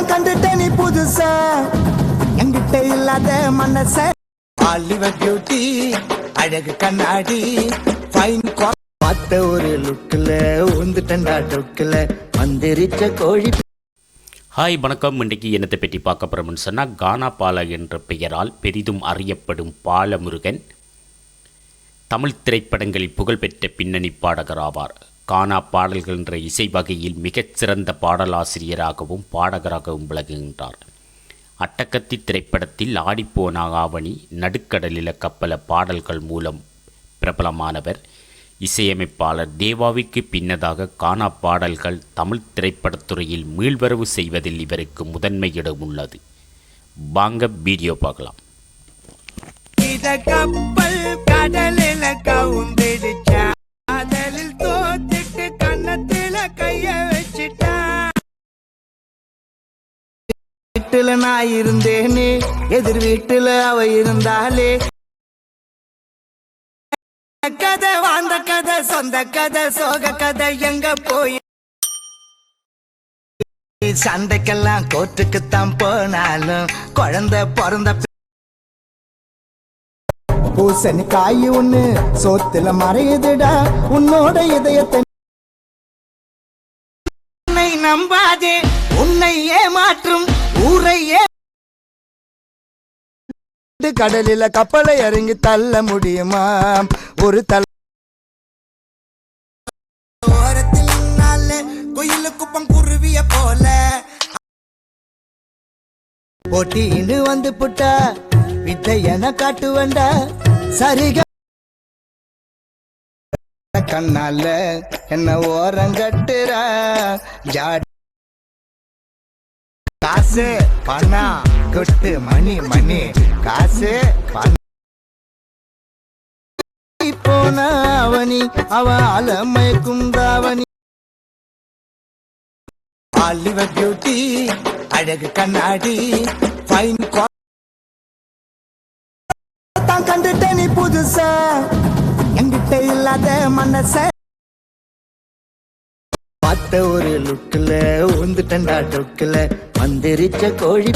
நான் கண்டுட்டேன் நீ புதுசா? என்கிட்ட இல்லாத மனச. ஆலிவர் பியூட்டி அழகு கண்ணாடி ஃபைன் பார்த்த ஒரு லுக்கில் உந்துட்டண்டா டுக்கில் வந்திருச்ச கோழி ஹாய் வணக்கம். இன்றைக்கு என்னத்தை பற்றி பார்க்க போகிறோம்னு சொன்னால் கானா பால என்ற பெயரால் பெரிதும் அறியப்படும் பாலமுருகன் தமிழ் திரைப்படங்களில் புகழ்பெற்ற பின்னணி பாடகர் ஆவார். கானா பாடல்கள் என்ற இசை வகையில் மிகச்சிறந்த பாடலாசிரியராகவும் பாடகராகவும் விளங்குகின்றார். அட்டக்கத்தி திரைப்படத்தில் ஆடிப்போன ஆவணி நடுக்கடலில கப்பல பாடல்கள் மூலம் பிரபலமானவர். இசையமைப்பாளர் தேவாவிற்கு பின்னதாக கானா பாடல்கள் தமிழ் திரைப்படத்துறையில் மீள்வரவு செய்வதில் இவருக்கு முதன்மை இடம் உள்ளது. வாங்க வீடியோ பார்க்கலாம். கப்பல் கடல் கைய வச்சிட்டா. வீட்டுல நான் இருந்தேனே எதிர் வீட்டுல அவ இருந்தாலே கதை வாழ்ந்த கதை சொந்த கதை சோக கதை எங்க போய்? சண்டைக்கெல்லாம் கோர்ட்டுக்குத்தான் போனாலும் குழந்தை பிறந்த பூசணி காய் ஒண்ணு சோத்துல மறையுதுடா உன்னோட இதயத்தை நம்பாதே உன்னை ஏமாற்றும் ஊரை ஏ கடலில கப்பலை இறங்கி தள்ள முடியுமா? ஒரு போல. போட்டின்னு வந்து புட்டா வித்தையன காட்டுவண்டா சரிக கண்ணால என்ன ஓரங்கட்டுறா? ஜாடி காசு பணம் கொட்டு மணி மணி. காசு போன அவனி அவ அலமைக்கும் தாவணி ஆலிவர் பியூட்டி அழகு கண்ணாடி ஃபைன் கண்டுட்டே நீ புதுசா? இல்லாத மனச. பார்த்த ஒரு லுக்கில் உந்துட்டண்டா டொக்கில். மந்திரிச்ச கோழி